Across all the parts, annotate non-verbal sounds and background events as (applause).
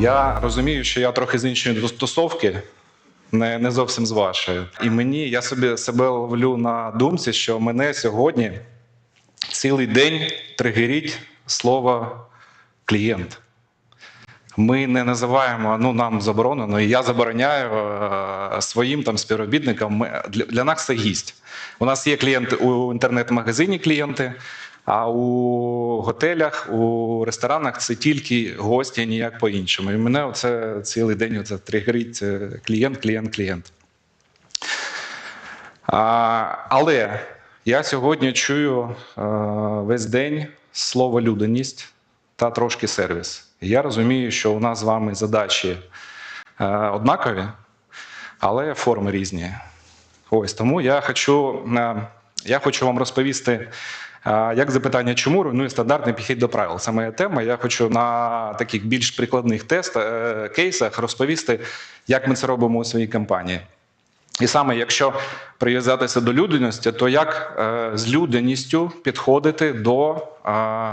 Я розумію, що я трохи з іншої стосовки, не, не зовсім з вашої. І мені я собі себе ловлю на думці, що мене сьогодні цілий день тригерить слово клієнт. Ми не називаємо, ну нам заборонено, і я забороняю е, своїм там співробітникам. Ми, для, для нас це гість. У нас є клієнти у інтернет-магазині клієнти, а у готелях, у ресторанах це тільки гості, а ніяк по-іншому. І мене оце цілий день оце тригерить це клієнт, клієнт, клієнт. А, але я сьогодні чую е, весь день слово людяність та трошки сервіс. Я розумію, що у нас з вами задачі е, однакові, але форми різні. Ось тому я хочу, е, я хочу вам розповісти, як запитання, чому руйнує стандартний підхід до правил. Це моя тема. Я хочу на таких більш прикладних тестах, е, кейсах розповісти, як ми це робимо у своїй компанії. І саме якщо прив'язатися до людяності, то як е, з людяністю підходити до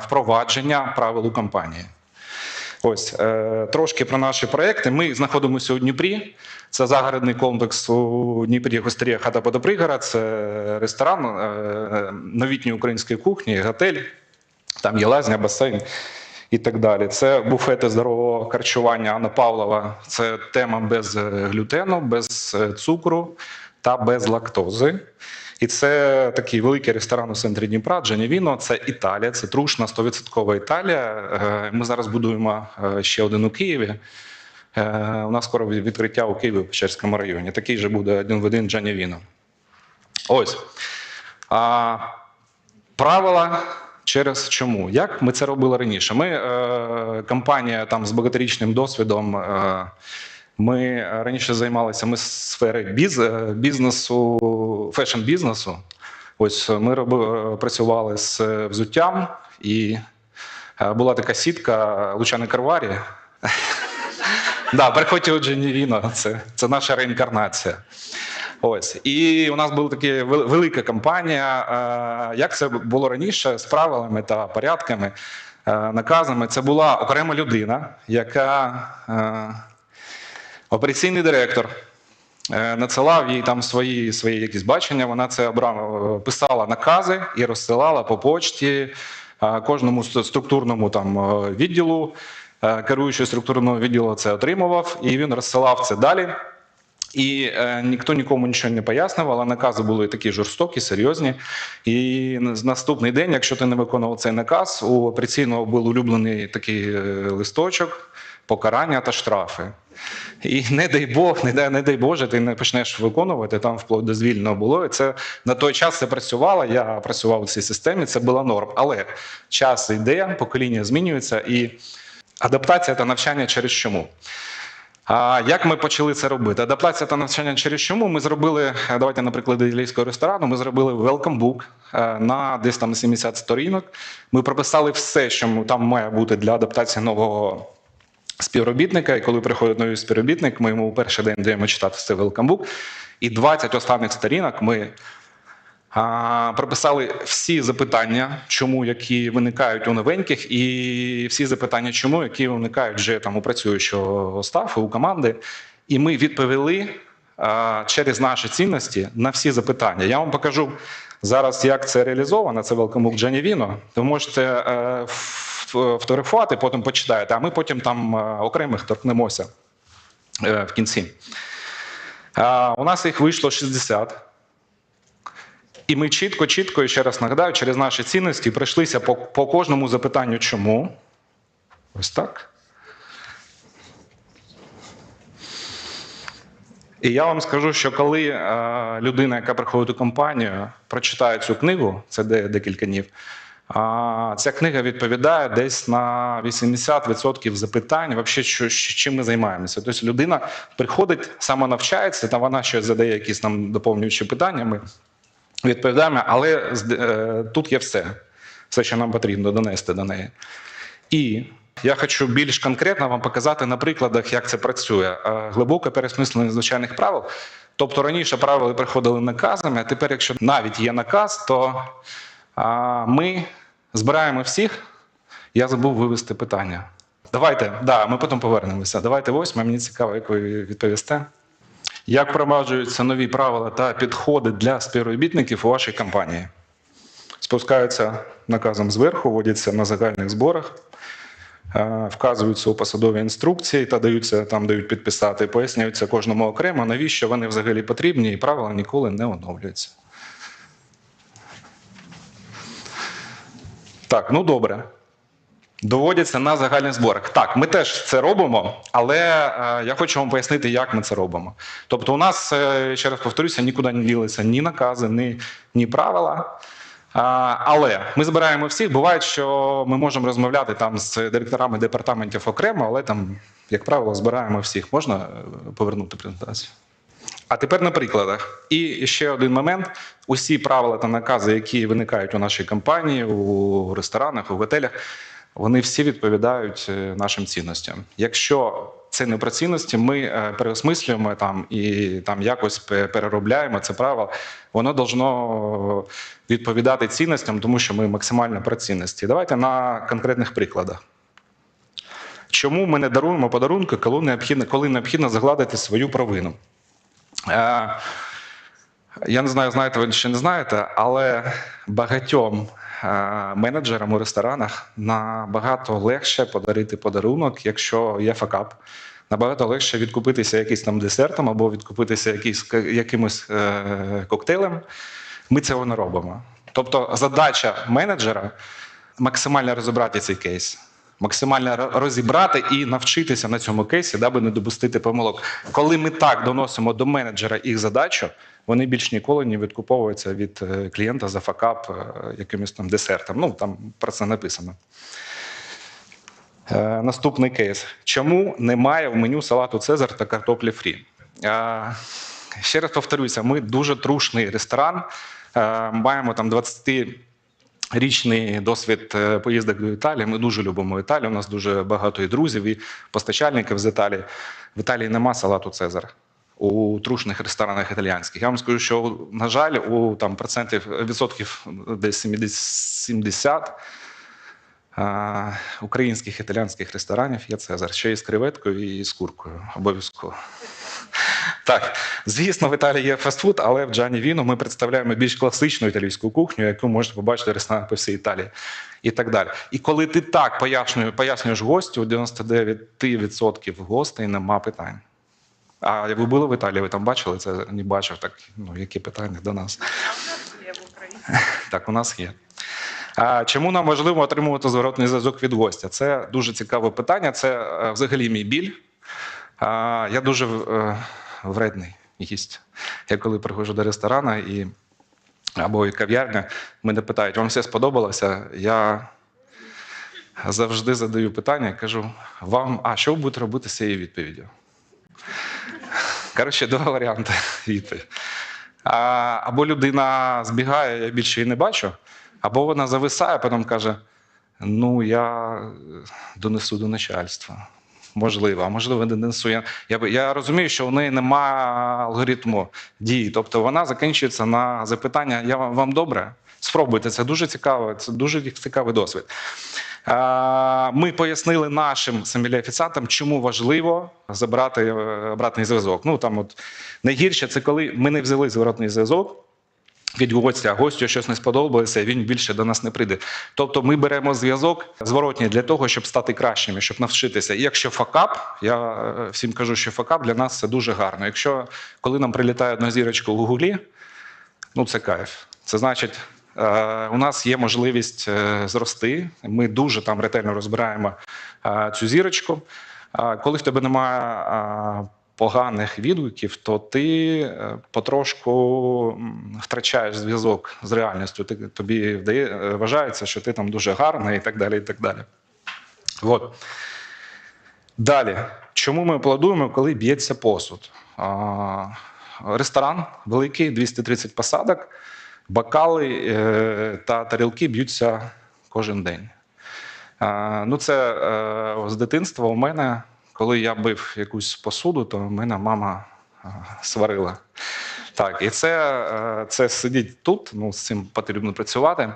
впровадження правил у компанії? Ось е, трошки про наші проекти. Ми знаходимося у Дніпрі. Це загородний комплекс у Дніпрі Гострія хата Подопригора. Це ресторан е, новітньої української кухні, готель. Там є лазня, басейн і так далі. Це буфети здорового харчування Анна Павлова. Це тема без е, глютену, без е, цукру та без лактози. І це такий великий ресторан у центрі Дніпра, Джанівіно. Це Італія, це трушна 100% Італія. Е, Ми зараз будуємо е, ще один у Києві. Е, У нас скоро відкриття у Києві в Печерському районі. Такий же буде один в один Джанівіно. Ось. Правила через чому? Як ми це робили раніше? Ми е, компанія там з багаторічним досвідом. Е, ми раніше займалися ми сфери біз, е, бізнесу, фешн-бізнесу. Ось ми роби, працювали з взуттям, і е, була така сітка Лучани Карварі. (laughs) Да, приходьте у Дженівіно, це, це наша реінкарнація. Ось і у нас була така велика кампанія. Е, Як це було раніше з правилами та порядками, е, наказами? Це була окрема людина, яка е, операційний директор. е, Надсилав їй там свої, свої якісь бачення. Вона це обрала, писала накази і розсилала по почті е, кожному структурному там е, відділу. Е, Керуючий структурного відділу це отримував, і він розсилав це далі. І е, ніхто нікому нічого не пояснював, але накази були такі жорстокі, серйозні. І на- наступний день, якщо ти не виконував цей наказ, у операційного був улюблений такий е, листочок, покарання та штрафи. І не дай Бог, не дай, не дай Боже, ти не почнеш виконувати там вплоть до звільненого було. І це на той час це працювало. Я працював у цій системі, це була норм. Але час йде, покоління змінюється, і адаптація та навчання через чому? А як ми почали це робити? Адаптація та навчання через чому? Ми зробили, давайте, наприклад, італійського ресторану, ми зробили welcome book е, на десь там 70 сторінок. Ми прописали все, що там має бути для адаптації нового співробітника. І коли приходить новий співробітник, ми йому у перший день даємо читати цей book. І 20 останніх сторінок ми а, прописали всі запитання, чому які виникають у новеньких, і всі запитання, чому, які виникають вже там у працюючого стафу, у команди. І ми відповіли а, через наші цінності на всі запитання. Я вам покажу зараз, як це реалізовано. Це Welcome Book Джані Ви можете е, фотографувати, потім почитаєте, а ми потім там е, окремих торкнемося е, в кінці. У нас їх вийшло 60. І ми чітко, чітко, і ще раз нагадаю, через наші цінності пройшлися по, по кожному запитанню, чому. Ось так. І я вам скажу, що коли е, людина, яка приходить у компанію, прочитає цю книгу, це декілька днів, ця книга відповідає десь на 80% запитань, вообще, що, чим ми займаємося. Тобто людина приходить, самонавчається, та вона ще задає якісь нам доповнюючі питання. Ми відповідаємо, але е, тут є все, все, що нам потрібно донести до неї. І я хочу більш конкретно вам показати на прикладах, як це працює. Е, Глибоке пересмислення звичайних правил. Тобто раніше правила приходили наказами, а тепер, якщо навіть є наказ, то ми збираємо всіх. Я забув вивести питання. Давайте, да, ми потім повернемося. Давайте восьме. Мені цікаво, як ви відповісте. Як впроваджуються нові правила та підходи для співробітників у вашій компанії? Спускаються наказом зверху, вводяться на загальних зборах, е, вказуються у посадові інструкції та даються там дають підписати, пояснюються кожному окремо, навіщо вони взагалі потрібні, і правила ніколи не оновлюються. Так, ну добре. Доводяться на загальних зборах. Так, ми теж це робимо, але е, я хочу вам пояснити, як ми це робимо. Тобто, у нас, е, ще раз повторюся, нікуди не ділися ні накази, ні, ні правила. А, але ми збираємо всіх. Буває, що ми можемо розмовляти там з директорами департаментів окремо, але там, як правило, збираємо всіх. Можна е, повернути презентацію? А тепер на прикладах. І ще один момент: усі правила та накази, які виникають у нашій компанії, у ресторанах, у готелях, вони всі відповідають е, нашим цінностям. Якщо це не про цінності, ми е, переосмислюємо там і там якось переробляємо це право. Воно должно відповідати цінностям, тому що ми максимально про цінності. Давайте на конкретних прикладах. Чому ми не даруємо подарунки, коли необхідно, коли необхідно загладити свою провину? Е, Я не знаю, знаєте ви чи не знаєте, але багатьом е, менеджерам у ресторанах набагато легше подарити подарунок, якщо є факап. Набагато легше відкупитися якимось там десертом або відкупитися якийсь, якимось е, коктейлем. Ми цього не робимо. Тобто задача менеджера максимально розібрати цей кейс, максимально розібрати і навчитися на цьому кейсі, даби не допустити помилок. Коли ми так доносимо до менеджера їх задачу, вони більш ніколи не відкуповуються від е, клієнта за факап е, якимось там десертом. Ну там про це написано. Е, наступний кейс. Чому немає в меню салату Цезар та картоплі фрі? Ще раз повторюся, ми дуже трушний ресторан. Маємо там 20 Річний досвід е, поїздок до Італії. Ми дуже любимо Італію. У нас дуже багато і друзів, і постачальників з Італії. В Італії нема салату Цезар у трушних ресторанах італіянських. Я вам скажу, що на жаль, у там процентів відсотків десь 70 70 а, українських італіянських ресторанів є Цезар. Ще і з креветкою, і з куркою. Обов'язково. Так, звісно, в Італії є фастфуд, але в Джані Віно ми представляємо більш класичну італійську кухню, яку можна побачити в ресторанах по всій Італії. І так далі. І коли ти так пояснюєш, пояснюєш гостю, у 99% гостей нема питань. А ви були в Італії, ви там бачили це? Не бачив, так ну, які питання до нас? (laughs) Так, у нас є. А чому нам важливо отримувати зворотний зв'язок від гостя? Це дуже цікаве питання. Це е, взагалі мій біль. Я дуже е, вредний гість. Я коли приходжу до ресторану і або і кав'ярня, мене питають, вам все сподобалося? Я завжди задаю питання і кажу: вам, а що ви будете робити з цією відповіддю? Коротше, два варіанти відповіді. Або людина збігає, я більше її не бачу, або вона зависає, потім каже: Ну, я донесу до начальства. Можливо, а можливо, не. Я, я, я розумію, що у неї нема алгоритму дії. Тобто вона закінчується на запитання: Я вам, вам добре? Спробуйте, це дуже цікаво, це дуже цікавий досвід. Ми пояснили нашим сомельє-офіціантам, чому важливо забрати е, обратний зв'язок. Ну там, от найгірше, це коли ми не взяли зворотний зв'язок. Від гостю щось не сподобалося, він більше до нас не прийде. Тобто ми беремо зв'язок зворотній для того, щоб стати кращими, щоб навчитися. І якщо факап, я е, всім кажу, що факап для нас це дуже гарно. Якщо коли нам прилітає одна зірочка у гуглі, ну це кайф. Це значить, е, у нас є можливість е, зрости. Ми дуже там ретельно розбираємо цю зірочку. Коли в тебе немає поганих відгуків, то ти е, потрошку втрачаєш зв'язок з реальністю. Тобі вдає, е, вважається, що ти там дуже гарний і так далі. І так далі. От. Далі, чому ми аплодуємо, коли б'ється посуд? А, ресторан великий, 230 посадок, бокали е, та тарілки б'ються кожен день. Ну, це з дитинства у мене, коли я бив якусь посуду, то мене мама сварила. Так, і це, е, це сидіть тут, ну, з цим потрібно працювати.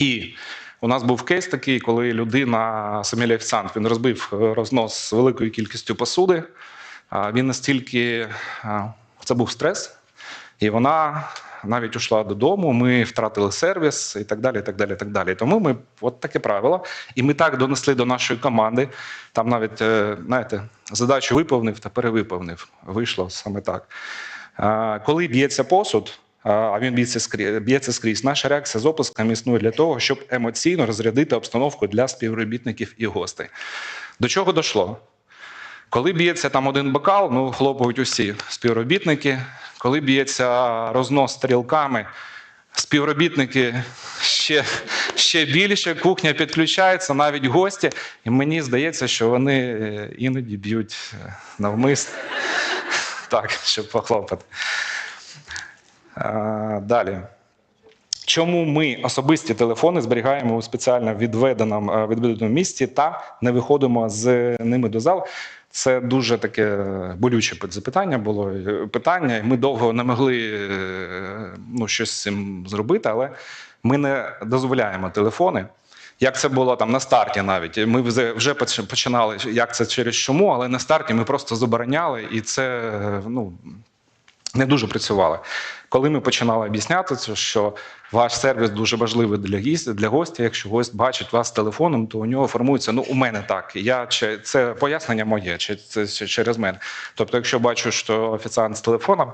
І У нас був кейс такий, коли людина, Саміль офіціант, він розбив е, рознос з великою кількістю посуди. Він настільки це був стрес, і вона навіть ушла додому. Ми втратили сервіс і так далі. і так далі, і так далі. Тому ми от таке правило. І ми так донесли до нашої команди. Там навіть е, знаєте, задачу виповнив та перевиповнив. Вийшло саме так. Коли б'ється посуд, а, він б'ється скрізь, б'ється скрізь. Наша реакція з оплесками існує для того, щоб емоційно розрядити обстановку для співробітників і гостей. До чого дійшло? Коли б'ється там один бокал, ну хлопають усі співробітники. Коли б'ється рознос стрілками, співробітники ще, ще більше, кухня підключається, навіть гості. І мені здається, що вони е, іноді б'ють е, навмисно. Так, щоб похлопати. Далі. Чому ми особисті телефони зберігаємо у спеціально відведеному, е, відведеному місці та не виходимо з ними до залу? Це дуже таке болюче запитання було е, питання. і Ми довго не могли е, ну, щось з цим зробити, але ми не дозволяємо телефони. Як це було там на старті навіть. Ми вже починали, як це через чому, але на старті ми просто забороняли, і це е, ну, не дуже працювали. Коли ми починали об'ясняти, це, що ваш сервіс дуже важливий для гість, для гостя. Якщо гость бачить вас з телефоном, то у нього формується. Ну, у мене так. Я чи це пояснення моє, чи це через мене. Тобто, якщо бачу, що офіціант з телефоном,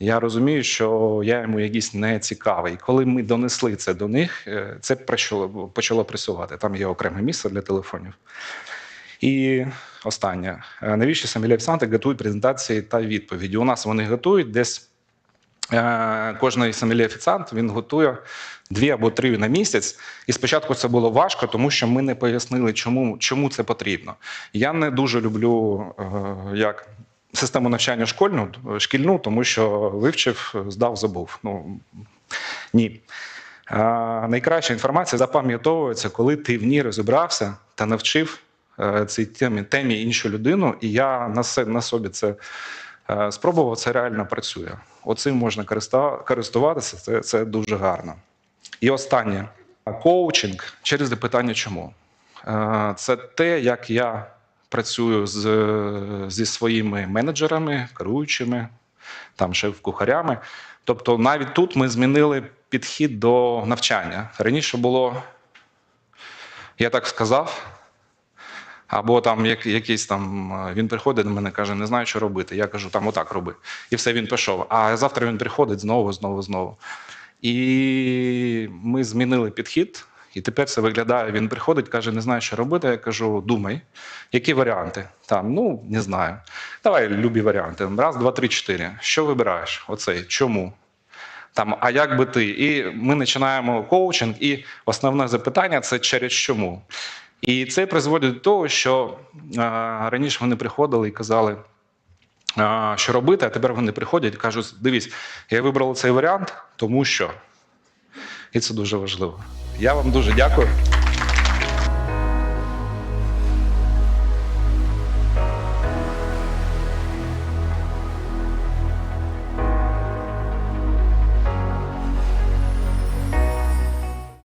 я розумію, що я йому якийсь не цікавий. Коли ми донесли це до них, е, це почало, почало працювати. Там є окреме місце для телефонів. І останнє. Е, Навіщо самі офіціанти готують презентації та відповіді? У нас вони готують десь. е, Кожний сомельє офіціант він готує дві або три на місяць. І спочатку це було важко, тому що ми не пояснили, чому, чому це потрібно. Я не дуже люблю е, як систему навчання школьну, шкільну, тому що вивчив, здав, забув. Ну ні. Найкраща інформація запам'ятовується, коли ти в ній розібрався та навчив цій темі, темі іншу людину, і я на, на собі це е, спробував, це реально працює. Оцим можна користуватися, це, це дуже гарно. І останнє коучинг через запитання чому. Е, Це те, як я працюю з, зі своїми менеджерами, керуючими, там шеф-кухарями. Тобто, навіть тут ми змінили підхід до навчання. Раніше було, я так сказав, або там як, якийсь там е, він приходить до мене, каже, не знаю, що робити. Я кажу, там отак роби. І все він пішов. А завтра він приходить знову, знову, знову. І ми змінили підхід. І тепер це виглядає. Він приходить, каже, не знаю, що робити. Я кажу, думай, які варіанти? Там, ну, не знаю. Давай любі варіанти. Раз, два, три, чотири. Що вибираєш? Оцей. Чому? Там, а як би ти? І ми починаємо коучинг, і основне запитання це через чому. І це призводить до того, що е, раніше вони приходили і казали, е, що робити, а тепер вони приходять і кажуть: дивіться, я вибрав цей варіант, тому що. І це дуже важливо. Я вам дуже дякую.